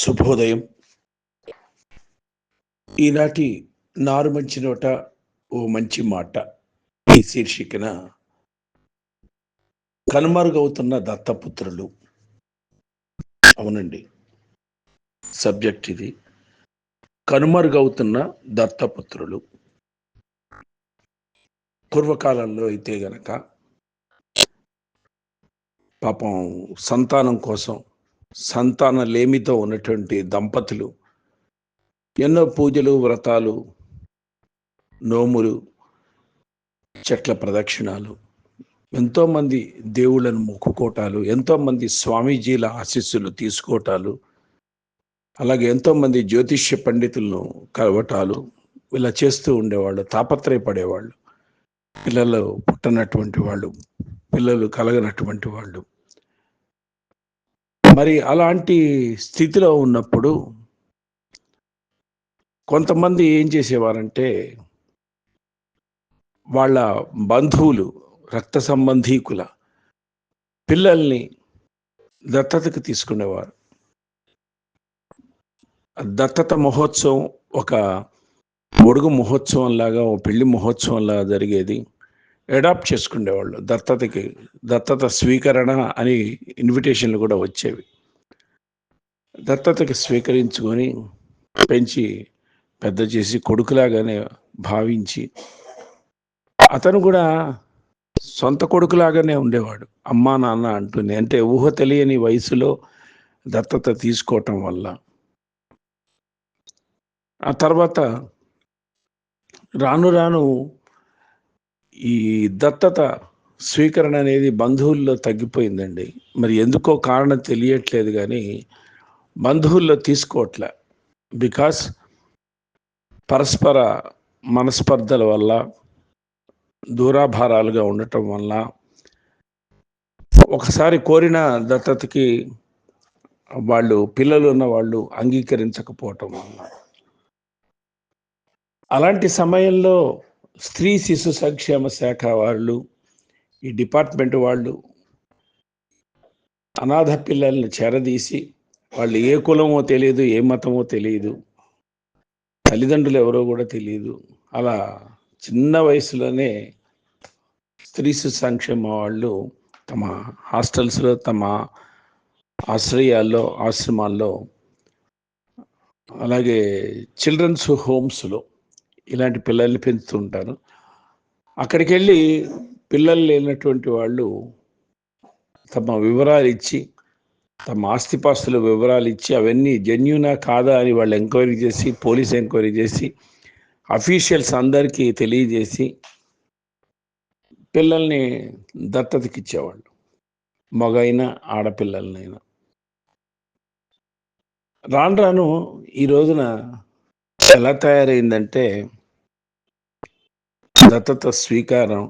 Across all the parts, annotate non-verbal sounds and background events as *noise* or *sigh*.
శుభోదయం. ఈనాటి నారు మంచి నోట ఓ మంచి మాట. ఈ శీర్షికన కనుమరుగవుతున్న దత్తపుత్రులు. అవునండి. సబ్జెక్ట్ ఇది. కనుమరుగవుతున్న దత్తపుత్రులు. పూర్వకాలంలో అయితే గనక పాపం సంతానం కోసం సంతాన లేమితో ఉన్నటువంటి దంపతులు ఎన్నో పూజలు వ్రతాలు నోములు చెట్ల ప్రదక్షిణాలు ఎంతోమంది దేవుళ్ళను మొక్కుకోటాలు ఎంతోమంది స్వామీజీల ఆశీస్సులు తీసుకోవటాలు అలాగే ఎంతోమంది జ్యోతిష్య పండితులను కలవటాలు ఇలా చేస్తూ ఉండేవాళ్ళు తాపత్రయపడేవాళ్ళు పిల్లలు పుట్టనటువంటి వాళ్ళు పిల్లలు కలగనటువంటి వాళ్ళు. మరి అలాంటి స్థితిలో ఉన్నప్పుడు కొంతమంది ఏం చేసేవారంటే వాళ్ళ బంధువులు రక్త సంబంధీకుల పిల్లల్ని దత్తతకు తీసుకునేవారు. దత్తత మహోత్సవం ఒక ఒడుగు మహోత్సవం లాగా ఓ పెళ్ళి మహోత్సవం లాగా జరిగేది. అడాప్ట్ చేసుకునేవాళ్ళు. దత్తతకి దత్తత స్వీకరణ అని ఇన్విటేషన్లు కూడా వచ్చేవి. దత్తతకి స్వీకరించుకొని పెంచి పెద్ద చేసి కొడుకులాగానే భావించి అతను కూడా సొంత కొడుకులాగానే ఉండేవాడు. అమ్మా నాన్న అంటూనే అంటే ఊహ తెలియని వయసులో దత్తత తీసుకోవటం వల్ల. ఆ తర్వాత రాను రాను ఈ దత్తత స్వీకరణ అనేది బంధువుల్లో తగ్గిపోయిందండి. మరి ఎందుకో కారణం తెలియట్లేదు కానీ బంధువుల్లో తీసుకోవట్లే. బికాస్ పరస్పర మనస్పర్ధల వల్ల దూరాభారాలుగా ఉండటం వల్ల ఒకసారి కోరిన దత్తతకి వాళ్ళు పిల్లలు ఉన్న వాళ్ళు అంగీకరించకపోవటం వల్ల. అలాంటి సమయంలో స్త్రీ శిశు సంక్షేమ శాఖ వాళ్ళు ఈ డిపార్ట్మెంట్ వాళ్ళు అనాథ పిల్లల్ని చేరదీసి వాళ్ళు ఏ కులమో తెలియదు ఏ మతమో తెలియదు తల్లిదండ్రులు ఎవరో కూడా తెలియదు. అలా చిన్న వయసులోనే స్త్రీ శిశు సంక్షేమ వాళ్ళు తమ హాస్టల్స్లో తమ ఆశ్రయాల్లో ఆశ్రమాల్లో అలాగే చిల్డ్రన్స్ హోమ్స్లో ఇలాంటి పిల్లల్ని పెంచుతుంటారు. అక్కడికి వెళ్ళి పిల్లలు లేనటువంటి వాళ్ళు తమ వివరాలు ఇచ్చి తమ ఆస్తిపాస్తుల వివరాలు ఇచ్చి అవన్నీ జెన్యునా కాదా అని వాళ్ళు ఎంక్వైరీ చేసి పోలీస్ ఎంక్వైరీ చేసి అఫీషియల్స్ అందరికీ తెలియజేసి పిల్లల్ని దత్తతకి ఇచ్చేవాళ్ళు మగైన ఆడపిల్లలనైనా. రాను రాను ఈ రోజున ఎలా తయారైందంటే దత్తత స్వీకారం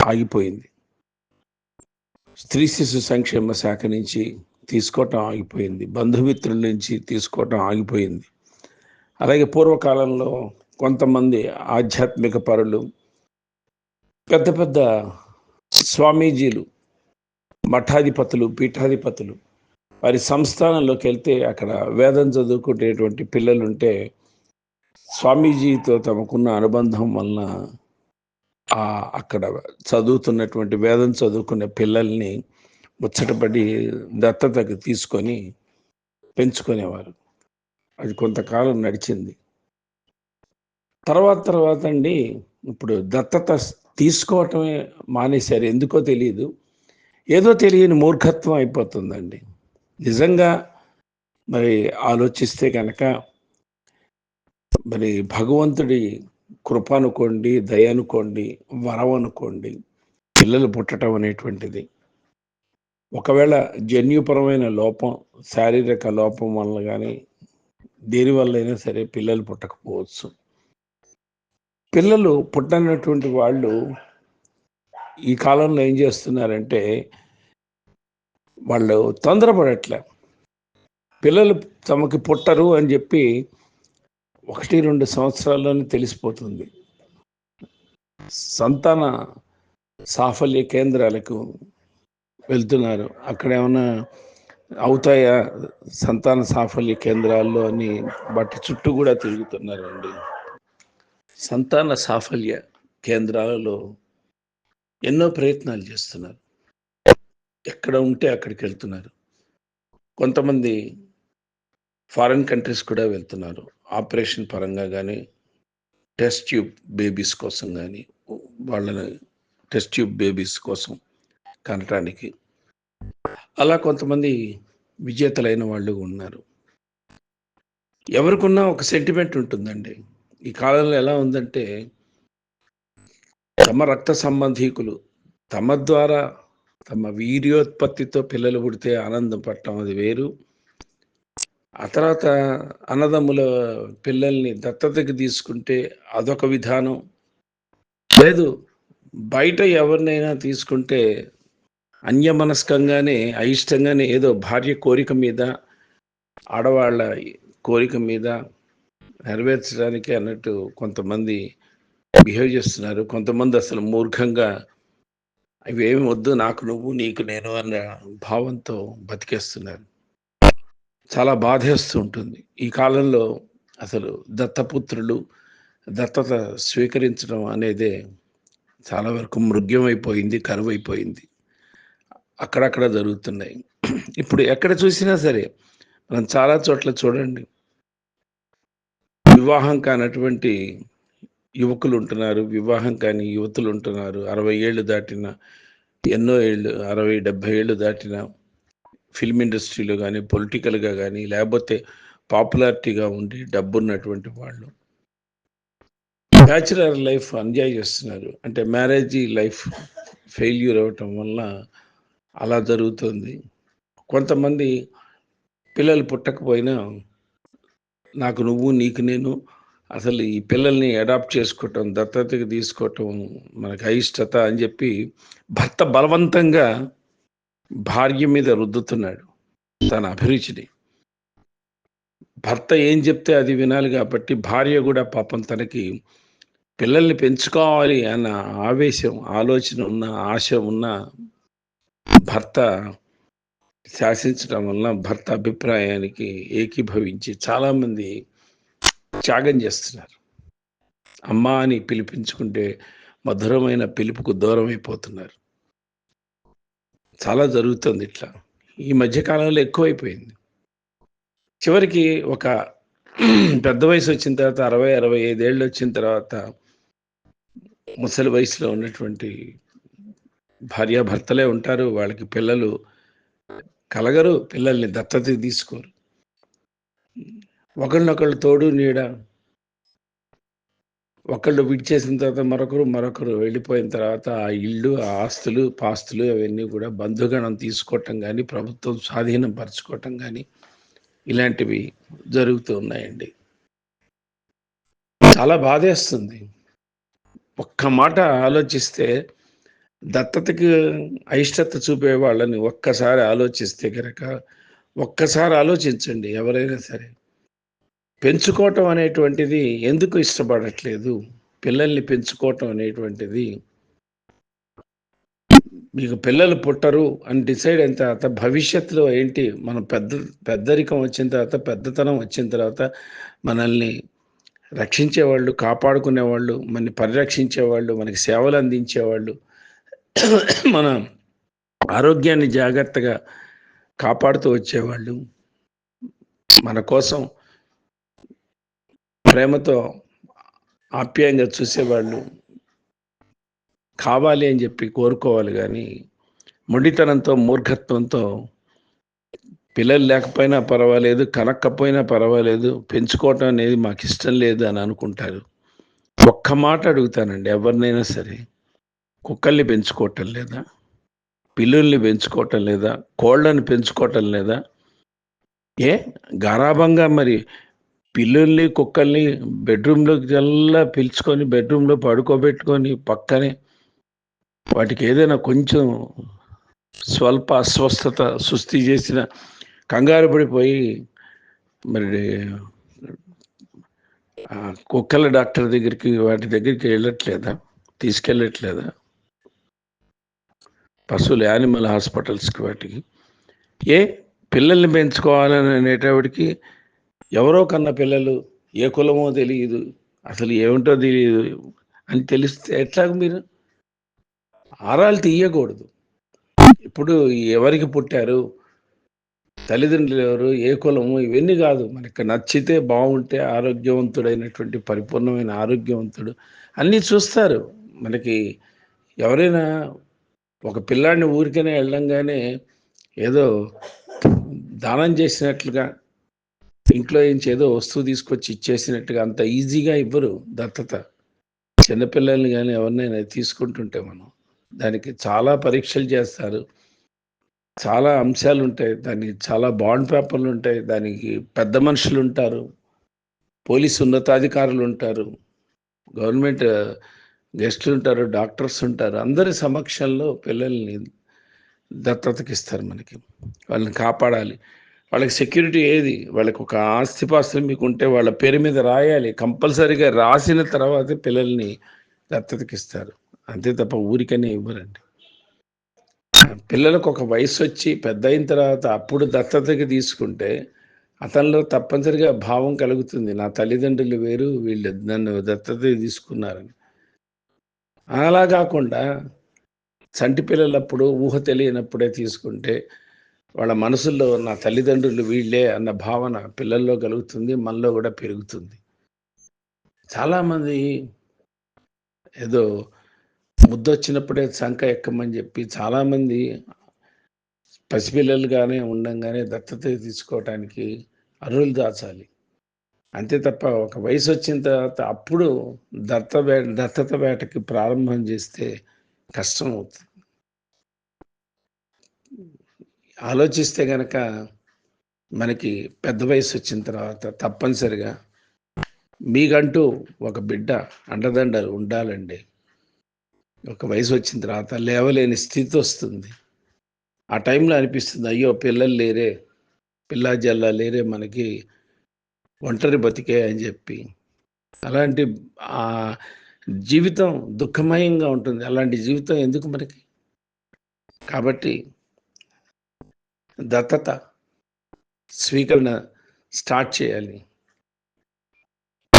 ఆగిపోయింది. స్త్రీ శిశు సంక్షేమ శాఖ నుంచి తీసుకోవటం ఆగిపోయింది. బంధుమిత్రుల నుంచి తీసుకోవటం ఆగిపోయింది. అలాగే పూర్వకాలంలో కొంతమంది ఆధ్యాత్మిక పరులు పెద్ద పెద్ద స్వామీజీలు మఠాధిపతులు పీఠాధిపతులు వారి సంస్థానంలోకి వెళ్తే అక్కడ వేదం చదువుకునేటువంటి పిల్లలు ఉంటే స్వామీజీతో తమకున్న అనుబంధం వలన అక్కడ చదువుతున్నటువంటి వేదం చదువుకునే పిల్లల్ని ముచ్చటపడి దత్తతకు తీసుకొని పెంచుకునేవారు. అది కొంతకాలం నడిచింది. తర్వాత తర్వాత అండి ఇప్పుడు దత్తత తీసుకోవటమే మానేశారు. ఎందుకో తెలియదు ఏదో తెలియని మూర్ఖత్వం అయిపోతుందండి. నిజంగా మరి ఆలోచిస్తే కనుక మరి భగవంతుడి కృప అనుకోండి దయ అనుకోండి వరం అనుకోండి పిల్లలు పుట్టడం అనేటువంటిది. ఒకవేళ జన్యుపరమైన లోపం శారీరక లోపం వల్ల కానీ దేని వల్ల అయినా సరే పిల్లలు పుట్టకపోవచ్చు. పిల్లలు పుట్టనటువంటి వాళ్ళు ఈ కాలంలో ఏం చేస్తున్నారంటే వాళ్ళు తొందరపడట్లే. పిల్లలు తమకి పుట్టరు అని చెప్పి ఒకటి రెండు సంవత్సరాల్లోనే తెలిసిపోతుంది. సంతాన సాఫల్య కేంద్రాలకు వెళ్తున్నారు. అక్కడ ఏమైనా అవుతాయా? సంతాన సాఫల్య కేంద్రాల్లో అని వాటి చుట్టూ కూడా తిరుగుతున్నారండి. సంతాన సాఫల్య కేంద్రాలలో ఎన్నో ప్రయత్నాలు చేస్తున్నారు. ఎక్కడ ఉంటే అక్కడికి వెళ్తున్నారు. కొంతమంది ఫారిన్ కంట్రీస్ కూడా వెళ్తున్నారు. ఆపరేషన్ పరంగా కానీ టెస్ట్ ట్యూబ్ బేబీస్ కోసం కానీ వాళ్ళని టెస్ట్ ట్యూబ్ బేబీస్ కోసం కనటానికి. అలా కొంతమంది విజేతలైన వాళ్ళు ఉన్నారు. ఎవరికున్నా ఒక సెంటిమెంట్ ఉంటుందండి. ఈ కాలంలో ఎలా ఉందంటే తమ రక్త సంబంధీకులు తమ ద్వారా తమ వీర్యోత్పత్తితో పిల్లలు పుడితే ఆనందం పట్టడం అది వేరు. ఆ తర్వాత అన్నదమ్ముల పిల్లల్ని దత్తతకి తీసుకుంటే అదొక విధానం. లేదు బయట ఎవరినైనా తీసుకుంటే అన్యమనస్కంగానే అయిష్టంగానే ఏదో భార్య కోరిక మీద ఆడవాళ్ళ కోరిక మీద నెరవేర్చడానికి అన్నట్టు కొంతమంది బిహేవ్ చేస్తున్నారు. కొంతమంది అసలు మూర్ఖంగా అవి ఏమి వద్దు నాకు నువ్వు నీకు నేను అన్న భావంతో బతికేస్తున్నారు. చాలా బాధేస్తూ ఉంటుంది. ఈ కాలంలో అసలు దత్తపుత్రులు దత్తత స్వీకరించడం అనేదే చాలా వరకు మృగ్యమైపోయింది కరువైపోయింది. అక్కడక్కడ జరుగుతున్నాయి. ఇప్పుడు ఎక్కడ చూసినా సరే మనం చాలా చోట్ల చూడండి. వివాహం కానటువంటి యువకులు ఉంటున్నారు వివాహం కాని యువతులు ఉంటున్నారు. అరవై ఏళ్ళు దాటిన ఎన్నో ఏళ్ళు అరవై డెబ్భై ఏళ్ళు దాటిన ఫిల్మ్ ఇండస్ట్రీలో కానీ పొలిటికల్గా కానీ లేకపోతే పాపులారిటీగా ఉండి డబ్బున్నటువంటి వాళ్ళు. బ్యాచులర్ లైఫ్ ఎంజాయ్ చేస్తున్నారు. అంటే మ్యారేజ్ లైఫ్ ఫెయిల్యూర్ అవ్వటం వల్ల అలా జరుగుతుంది. కొంతమంది పిల్లలు పుట్టకపోయినా నాకు నువ్వు నీకు నేను అసలు ఈ పిల్లల్ని అడాప్ట్ చేసుకోవటం దత్తతకి తీసుకోవటం మనకు అయిష్టత అని చెప్పి భర్త బలవంతంగా భార్య మీద రుద్దుతున్నాడు తన అభిరుచిని. భర్త ఏం చెప్తే అది వినాలి కాబట్టి భార్య కూడా పాపం తనకి పిల్లల్ని పెంచుకోవాలి అన్న ఆవేశం ఆలోచన ఉన్న ఆశ ఉన్న భర్త శాసించడం వలన భర్త అభిప్రాయానికి ఏకీభవించి చాలామంది త్యాగం చేస్తున్నారు. అమ్మ అని పిలిపించుకుంటే మధురమైన పిలుపుకు దూరం అయిపోతున్నారు చాలా జరుగుతుంది ఇట్లా. ఈ మధ్యకాలంలో ఎక్కువైపోయింది. చివరికి ఒక *clears throat* పెద్ద వయసు వచ్చిన తర్వాత అరవై అరవై ఐదేళ్ళు వచ్చిన తర్వాత ముసలి వయసులో ఉన్నటువంటి భార్యాభర్తలే ఉంటారు. వాళ్ళకి పిల్లలు కలగరు పిల్లల్ని దత్తత తీసుకోరు. ఒకళ్ళనొకళ్ళు తోడు నీడ ఒకళ్ళు విడిచేసిన తర్వాత మరొకరు మరొకరు వెళ్ళిపోయిన తర్వాత ఆ ఇల్లు ఆ ఆస్తులు పాస్తులు అవన్నీ కూడా బంధుగణం తీసుకోవటం కానీ ప్రభుత్వం స్వాధీనం పరచుకోవటం కానీ ఇలాంటివి జరుగుతూ ఉన్నాయండి. చాలా బాధేస్తుంది. ఒక్క మాట ఆలోచిస్తే దత్తతకి అయిష్టత చూపే వాళ్ళని ఒక్కసారి ఆలోచిస్తే కనుక ఒక్కసారి ఆలోచించండి ఎవరైనా సరే. పెంచుకోవటం అనేటువంటిది ఎందుకు ఇష్టపడట్లేదు? పిల్లల్ని పెంచుకోవటం అనేటువంటిది. మీకు పిల్లలు పుట్టరు అని డిసైడ్ అయిన తర్వాత భవిష్యత్తులో ఏంటి? మనం పెద్ద పెద్దరికం వచ్చిన తర్వాత పెద్దతనం వచ్చిన తర్వాత మనల్ని రక్షించేవాళ్ళు కాపాడుకునేవాళ్ళు మనని పరిరక్షించేవాళ్ళు మనకి సేవలు అందించేవాళ్ళు మన ఆరోగ్యాన్ని జాగ్రత్తగా కాపాడుతూ వచ్చేవాళ్ళు. మన కోసం ప్రేమతో ఆప్యాయంగా చూసేవాళ్ళు కావాలి అని చెప్పి కోరుకోవాలి కానీ మొండితనంతో మూర్ఖత్వంతో పిల్లలు లేకపోయినా పర్వాలేదు కనక్కపోయినా పర్వాలేదు పెంచుకోవటం అనేది మాకు ఇష్టం లేదు అని అనుకుంటారు. ఒక్క మాట అడుగుతానండి ఎవరినైనా సరే. కుక్కల్ని పెంచుకోవటం లేదా పిల్లుల్ని పెంచుకోవటం లేదా కోళ్ళని పెంచుకోవటం లేదా ఏ? గారాభంగా మరి పిల్లుల్ని కుక్కల్ని బెడ్రూమ్లోకి జల్లా పిలుచుకొని బెడ్రూమ్లో పడుకోబెట్టుకొని పక్కనే వాటికి ఏదైనా కొంచెం స్వల్ప అస్వస్థత సుస్థి చేసిన కంగారు పడిపోయి మరి కుక్కల డాక్టర్ దగ్గరికి వాటి దగ్గరికి వెళ్ళట్లేదా? తీసుకెళ్ళట్లేదా? పశువుల యానిమల్ హాస్పిటల్స్కి వాటికి. ఏ పిల్లల్ని పెంచుకోవాలని అనేటప్పటికి ఎవరో కన్న పిల్లలు ఏ కులమో తెలియదు. అసలు ఏమిటో తెలియదు. అని తెలిస్తే ఎట్లాగ మీరు? ఆరాలు తీయకూడదు. ఇప్పుడు ఎవరికి పుట్టారు? తల్లిదండ్రులు ఎవరు? ఏ కులము? ఇవన్నీ కాదు. మనకి నచ్చితే బాగుంటే ఆరోగ్యవంతుడైనటువంటి పరిపూర్ణమైన ఆరోగ్యవంతుడు. అన్నీ చూస్తారు. మనకి ఎవరైనా ఒక పిల్లాడిని ఊరికనే వెళ్ళంగానే ఏదో దానం చేసినట్లుగా ఇంట్లో నుంచి ఏదో వస్తువు తీసుకొచ్చి ఇచ్చేసినట్టుగా అంత ఈజీగా ఇవ్వరు దత్తత. చిన్నపిల్లల్ని కానీ ఎవరినైనా తీసుకుంటుంటే మనం దానికి చాలా పరీక్షలు చేస్తారు. చాలా అంశాలు ఉంటాయి. దానికి చాలా బాండ్ పేపర్లు ఉంటాయి. దానికి పెద్ద మనుషులు ఉంటారు. పోలీసు ఉన్నతాధికారులు ఉంటారు. గవర్నమెంట్ గెస్టులు ఉంటారు. డాక్టర్స్ ఉంటారు. అందరి సమక్షంలో పిల్లల్ని దత్తతకి ఇస్తారు మనకి. వాళ్ళని కాపాడాలి. వాళ్ళకి సెక్యూరిటీ ఏది? వాళ్ళకి ఒక ఆస్తిపాస్తులు మీకు ఉంటే వాళ్ళ పేరు మీద రాయాలి. కంపల్సరీగా రాసిన తర్వాతే పిల్లల్ని దత్తతకి ఇస్తారు అంతే తప్ప ఊరికనే ఇవ్వరండి. పిల్లలకు ఒక వయసు వచ్చి పెద్ద అయిన తర్వాత అప్పుడు దత్తతకి తీసుకుంటే అతనిలో తప్పనిసరిగా భావం కలుగుతుంది. నా తల్లిదండ్రులు వేరు వీళ్ళు నన్ను దత్తత తీసుకున్నారని. అలా కాకుండా చంటి పిల్లలప్పుడు ఊహ తెలియనప్పుడే తీసుకుంటే వాళ్ళ మనసుల్లో నా తల్లిదండ్రులు వీళ్ళే అన్న భావన పిల్లల్లో కలుగుతుంది మనలో కూడా పెరుగుతుంది. చాలామంది ఏదో ముద్దొచ్చినప్పుడే శంఖ ఎక్కమని చెప్పి చాలామంది పసిపిల్లలుగానే ఉండంగానే దత్తత తీసుకోవటానికి అరువులు దాచాలి. అంతే తప్ప ఒక వయసు వచ్చిన తర్వాత అప్పుడు దత్త వే దత్తత వేటకి ప్రారంభం చేస్తే కష్టం అవుతుంది ఆలోచిస్తే గనక మనకి పెద్ద వయసు వచ్చిన తర్వాత తప్పనిసరిగా మీకంటూ ఒక బిడ్డ అండదండలు ఉండాలండి. ఒక వయసు వచ్చిన తర్వాత లేవలేని స్థితి వస్తుంది. ఆ టైంలో అనిపిస్తుంది అయ్యో పిల్లలు లేరే పిల్ల జల్ల లేరే మనకి ఒంటరి బతికే అని చెప్పి. అలాంటి ఆ జీవితం దుఃఖమయంగా ఉంటుంది. అలాంటి జీవితం ఎందుకు మనకి? కాబట్టి దత్తత స్వీకరణ స్టార్ట్ చేయాలి.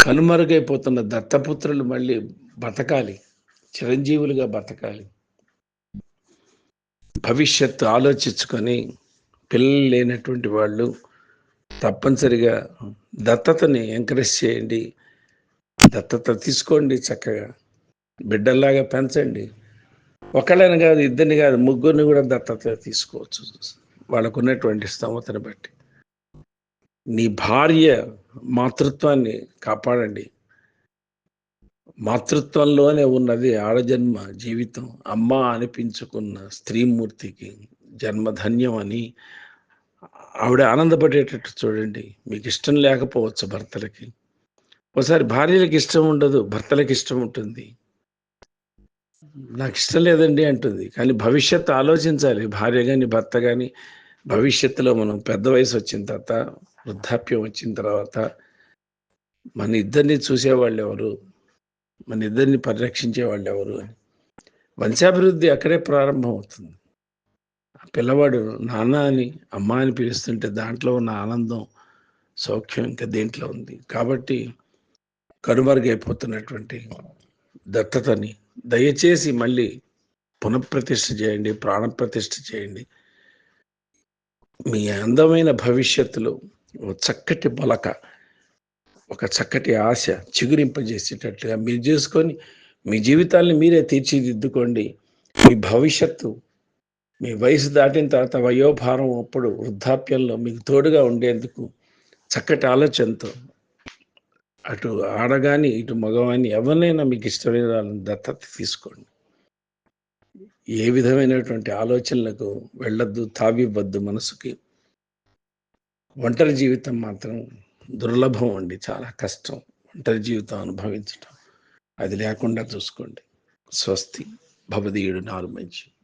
కనుమరుగైపోతున్న దత్తపుత్రులు మళ్ళీ బతకాలి. చిరంజీవులుగా బతకాలి. భవిష్యత్తు ఆలోచించుకొని పిల్లలు లేనటువంటి వాళ్ళు తప్పనిసరిగా దత్తతని ఎంకరేజ్ చేయండి. దత్తత తీసుకోండి చక్కగా. బిడ్డల్లాగా పెంచండి. ఒకళ్ళని కాదు ఇద్దరిని కాదు ముగ్గురిని కూడా దత్తత తీసుకోవచ్చు. వాళ్ళకు ఉన్నటువంటి స్తోమతను బట్టి. నీ భార్య మాతృత్వాన్ని కాపాడండి. మాతృత్వంలోనే ఉన్నది ఆడజన్మ జీవితం. అమ్మ అనిపించుకున్న స్త్రీమూర్తికి జన్మధన్యం అని ఆవిడ ఆనందపడేటట్టు చూడండి. మీకు ఇష్టం లేకపోవచ్చు భర్తలకి. ఒకసారి భార్యలకు ఇష్టం ఉండదు భర్తలకు ఇష్టం ఉంటుంది. నాకు ఇష్టం లేదండి అంటుంది. కానీ భవిష్యత్తు ఆలోచించాలి. భార్య కానీ భర్త కానీ భవిష్యత్తులో మనం పెద్ద వయసు వచ్చిన తర్వాత వృద్ధాప్యం వచ్చిన తర్వాత మన ఇద్దరిని చూసేవాళ్ళు ఎవరు? మన ఇద్దరిని పరిరక్షించే వాళ్ళు ఎవరు? అని వంశాభివృద్ధి అక్కడే ప్రారంభం అవుతుంది ఆ పిల్లవాడు నాన్న అని అమ్మ అని పిలుస్తుంటే దాంట్లో ఉన్న ఆనందం సౌఖ్యం ఇంకా దేంట్లో ఉంది? కాబట్టి కనుమరుగైపోతున్నటువంటి దత్తతని దయచేసి మళ్ళీ పునఃప్రతిష్ఠ చేయండి ప్రాణప్రతిష్ఠ చేయండి. మీ అందమైన భవిష్యత్తులో ఒక చక్కటి బలక ఒక చక్కటి ఆశ చిగురింపజేసేటట్లుగా మీరు చేసుకొని మీ జీవితాన్ని మీరే తీర్చిదిద్దుకోండి. మీ భవిష్యత్తు మీ వయసు దాటిన తర్వాత వయోభారం అప్పుడు వృద్ధాప్యంలో మీకు తోడుగా ఉండేందుకు చక్కటి ఆలోచనతో అటు ఆడగాని ఇటు మగవాని ఎవరినైనా మీకు ఇష్టమైన వాళ్ళని దత్తత తీసుకోండి. ఏ విధమైనటువంటి ఆలోచనలకు వెళ్ళొద్దు తావివ్వద్దు మనసుకి. ఒంటరి జీవితం మాత్రం దుర్లభం అండి చాలా కష్టం. ఒంటరి జీవితం అనుభవించటం. అది లేకుండా చూసుకోండి. స్వస్తి. భవదీయుడు నాలుగు మంచి.